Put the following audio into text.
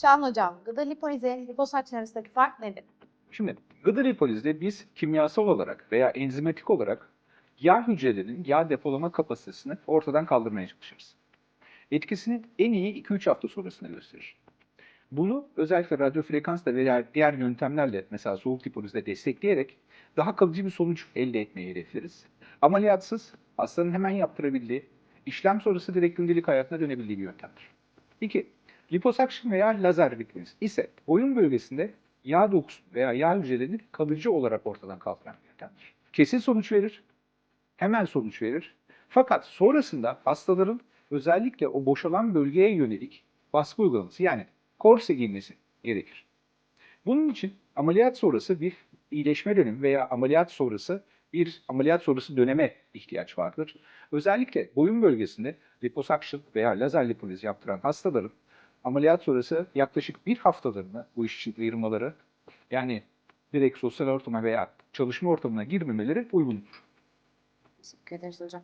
Şahan Hocam, gıda lipolize, liposakçın arasındaki fark nedir? Şimdi gıda lipolizde biz kimyasal olarak veya enzimatik olarak yağ hücrelerinin yağ depolama kapasitesini ortadan kaldırmaya çalışırız. Etkisini en iyi 2-3 hafta sonrasında gösterir. Bunu özellikle radyo frekansla veya diğer yöntemlerle mesela soğuk lipolizde destekleyerek daha kalıcı bir sonuç elde etmeyi hedefleriz. Ameliyatsız hastanın hemen yaptırabildiği, işlem sonrası direkt gündelik hayatına dönebildiği bir yöntemdir. 2. Liposuction veya lazer lipoliz ise boyun bölgesinde yağ dokusu veya yağ hücrelerini kalıcı olarak ortadan kaldıran bir. Kesin sonuç verir, hemen sonuç verir. Fakat sonrasında hastaların özellikle o boşalan bölgeye yönelik baskı uygulaması yani korse giymesi gerekir. Bunun için ameliyat sonrası bir iyileşme dönemi veya ameliyat sonrası bir ameliyat sonrası döneme ihtiyaç vardır. Özellikle boyun bölgesinde liposuction veya lazer lipoliz yaptıran hastaların ameliyat sonrası yaklaşık bir haftalarını bu iş için ayırmaları yani direkt sosyal ortama veya çalışma ortamına girmemeleri uygundur. Teşekkür ederiz hocam.